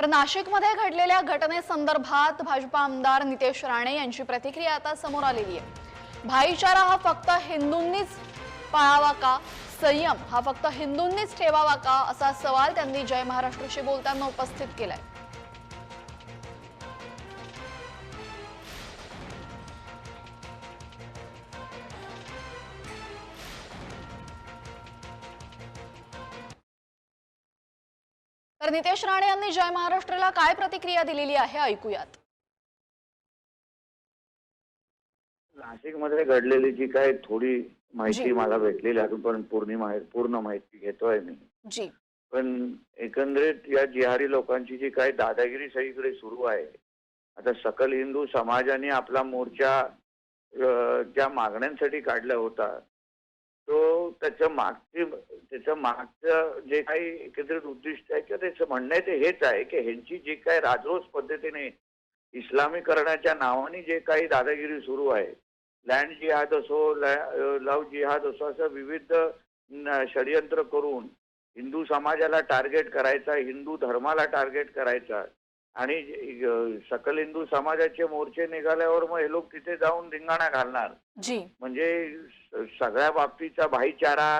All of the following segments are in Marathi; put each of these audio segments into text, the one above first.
तर नाशिकमध्ये घडलेल्या घटनेसंदर्भात भाजपा आमदार नितेश राणे यांची प्रतिक्रिया आता समोर आलेली आहे. भाईचारा हा फक्त हिंदूंनीच पाळावा का? संयम हा फक्त हिंदूंनीच ठेवावा का? असा सवाल त्यांनी जय महाराष्ट्रशी बोलताना उपस्थित केलाय. तर नितेश राणे यांनी जय महाराष्ट्राला काय प्रतिक्रिया दिलेली आहे? ऐकूयात. नाशिकमध्ये घडलेली जी काही थोडी. माहिती मला भेटलेली अजून पण पूर्ण माहिती पूर्ण माहिती घेतोय मी. जी. पण एकंदरीत या जिहारी लोकांची जी काही दादागिरी सगळीकडे सुरू आहे आता सकल हिंदू समाजाने आपला मोर्चा ज्या मागण्यांसाठी काढला होता त्याच्या मागचे त्याचं मागचं जे काही एकत्रित उद्दिष्ट आहे किंवा त्याचं म्हणणं आहे ते हेच आहे की ह्यांची जी काही राजरोस पद्धतीने इस्लामीकरणाच्या नावाने जे काही दादागिरी सुरू आहे लँड जिहाद असो लव जिहाद असो असं विविध षडयंत्र करून हिंदू समाजाला टार्गेट करायचा हिंदू धर्माला टार्गेट करायचा आणि सकल हिंदू समाजाचे मोर्चे निघाल्यावर मग हे लोक तिथे जाऊन धिंगाणा घालणार. जी. म्हणजे सगळ्या बाबतीचा भाईचारा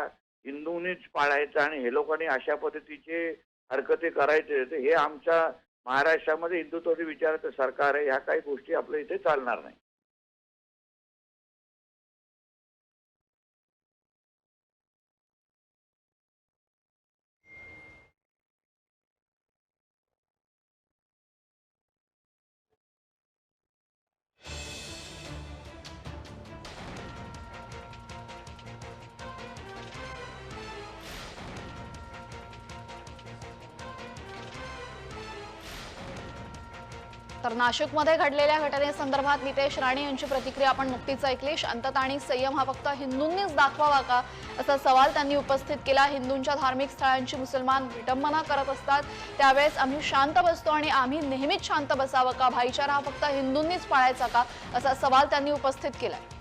हिंदूंनीच पाळायचा आणि हे लोकांनी अशा पद्धतीचे हरकती करायचे. हे आमच्या महाराष्ट्रामध्ये हिंदुत्वादी विचाराचं सरकार आहे ह्या काही गोष्टी आपल्या इथे चालणार नाही. तर नाशिकमध्ये घडलेल्या घटनेसंदर्भात नितेश राणे यांची प्रतिक्रिया आपण नुकतीच ऐकली शांतता आणि संयम हा फक्त हिंदूंनीच दाखवावा का? असा सवाल त्यांनी उपस्थित केला. हिंदूंच्या धार्मिक स्थळांची मुसलमान विटंबना करत असतात. त्यावेळेस आम्ही शांत बसतो आणि आम्ही नेहमीच शांत बसावं का? भाईचारा हा फक्त हिंदूंनीच पाळायचा का? असा सवाल त्यांनी उपस्थित केलाय.